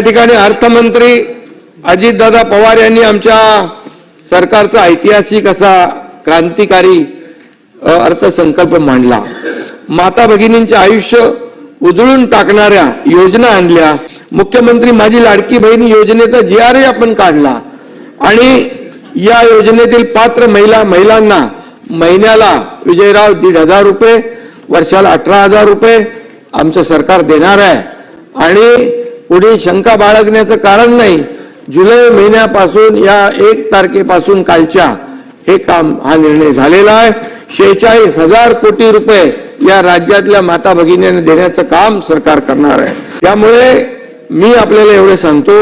या ठिकाणी अर्थमंत्री अजितदादा पवार यांनी आमच्या सरकारचा ऐतिहासिक असा क्रांतिकारी अर्थसंकल्प मांडला. माता भगिनींचे आयुष्य उजळून टाकणाऱ्या योजना आणल्या. मुख्यमंत्री माझी लाडकी बहीण योजनेचा जी आर आपण काढला. आणि या योजनेतील पात्र महिला महिलांना महिन्याला विजयराव दीड हजार रुपये वर्षाला अठरा हजार रुपये आमचं सरकार देणार आहे. आणि पुढे शंका बाळगण्याचं कारण नाही. जुलै महिन्यापासून या एक तारखेपासून कालच्या हे काम हा निर्णय झालेला आहे. शेहेचाळीस हजार कोटी रुपये या राज्यातल्या माता भगिनींना देण्याचं काम सरकार करणार आहे. त्यामुळे मी आपल्याला एवढे सांगतो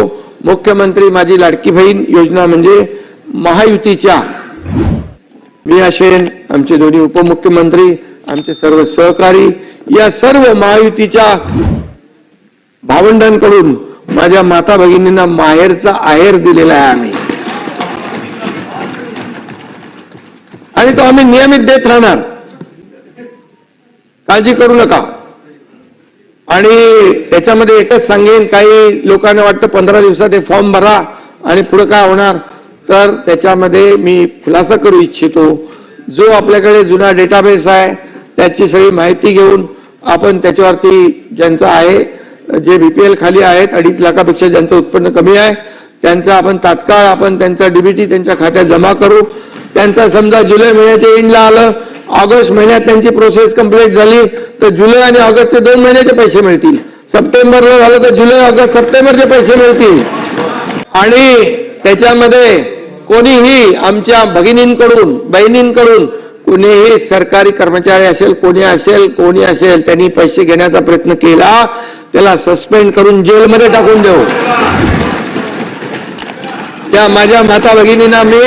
मुख्यमंत्री माझी लाडकी बहीण योजना म्हणजे महायुतीच्या मी असेन आमचे दोन्ही उपमुख्यमंत्री आमचे सर्व सहकारी या सर्व महायुतीच्या भावंडांकडून माझ्या माता भगिनींना माहेरचा आहेर दिलेला आहे आम्ही. आणि तो आम्ही नियमित देत राहणार. काळजी करू नका. आणि त्याच्यामध्ये एकच सांगेन काही लोकांना वाटतं पंधरा दिवसात हे फॉर्म भरा आणि पुढे काय होणार तर त्याच्यामध्ये मी खुलासा करू इच्छितो. जो आपल्याकडे जुना डेटाबेस आहे त्याची सगळी माहिती घेऊन आपण त्याच्यावरती ज्यांचं आहे जे बीपीएल खाली आहेत अडीच लाखापेक्षा ज्यांचं उत्पन्न कमी आहे त्यांचा आपण तात्काळ आपण त्यांचा डीबीटी त्यांच्या खात्यात जमा करू. त्यांचा समजा जुलै महिन्याच्या एंडला आलं ऑगस्ट महिन्यात त्यांची प्रोसेस कंप्लीट झाली तर जुलै आणि ऑगस्टचे दोन महिन्याचे पैसे मिळतील. सप्टेंबरला झालं तर जुलै ऑगस्ट सप्टेंबरचे पैसे मिळतील. आणि त्याच्यामध्ये कोणीही आमच्या भगिनींकडून बहिणींकडून कोणीही सरकारी कर्मचारी असेल कोणी असेल कोणी असेल त्यांनी पैसे घेण्याचा प्रयत्न केला त्याला सस्पेंड करून जेलमध्ये टाकून देऊ. त्या माझ्या माता भगिनींना मी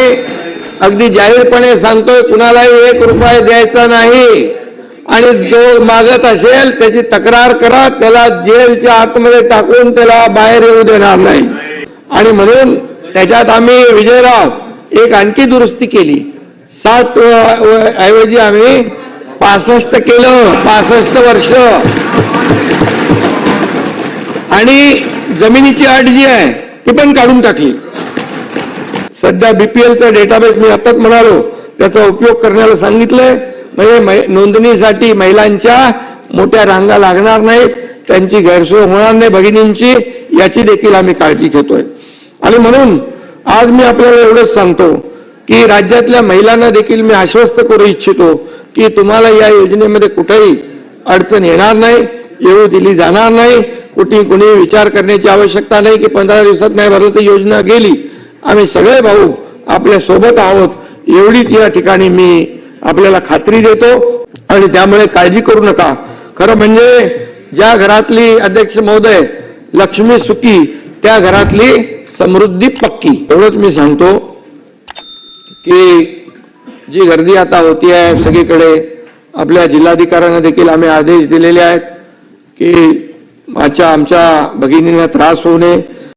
अगदी जाहीरपणे सांगतोय कुणालाही एक रुपये द्यायचा नाही. आणि जो मागत असेल त्याची तक्रार करा त्याला जेलच्या आतमध्ये टाकून त्याला बाहेर येऊ देणार नाही. आणि म्हणून त्याच्यात आम्ही विजयराव एक आणखी दुरुस्ती केली. साठ ऐवजी आम्ही पासष्ट केलं पासष्ट वर्ष. आणि जमिनीची अट जी आहे ती पण काढून टाकली. सध्या बीपीएलचा डेटाबेस मी आताच म्हणालो त्याचा उपयोग करण्याला सांगितलंय. म्हणजे मै- नोंदणीसाठी महिलांच्या मोठ्या रांगा लागणार नाहीत त्यांची गैरसोय होणार नाही भगिनींची याची देखील आम्ही काळजी घेतोय. आणि म्हणून आज मी आपल्याला एवढंच सांगतो की राज्यातल्या महिलांना देखील मी आश्वस्त करू इच्छितो की तुम्हाला या योजनेमध्ये कुठेही अडचण येणार नाही. येऊ दिली जाणार नाही. कुठे कुणी विचार करण्याची आवश्यकता नाही की पंधरा दिवसात नाही भरलं तर योजना गेली. आम्ही सगळे भाऊ आपल्यासोबत आहोत. एवढीच या ठिकाणी मी आपल्याला खात्री देतो. आणि त्यामुळे काळजी करू नका. खरं म्हणजे ज्या घरातली अध्यक्ष महोदय लक्ष्मी सुखी त्या घरातली समृद्धी पक्की. एवढंच मी सांगतो की जी गर्दी आता होती आहे सगळीकडे आपल्या जिल्हाधिकाऱ्यांना देखील आम्ही आदेश दिलेले आहेत. की माझ्या आमच्या भगिनींना त्रास होऊ नये.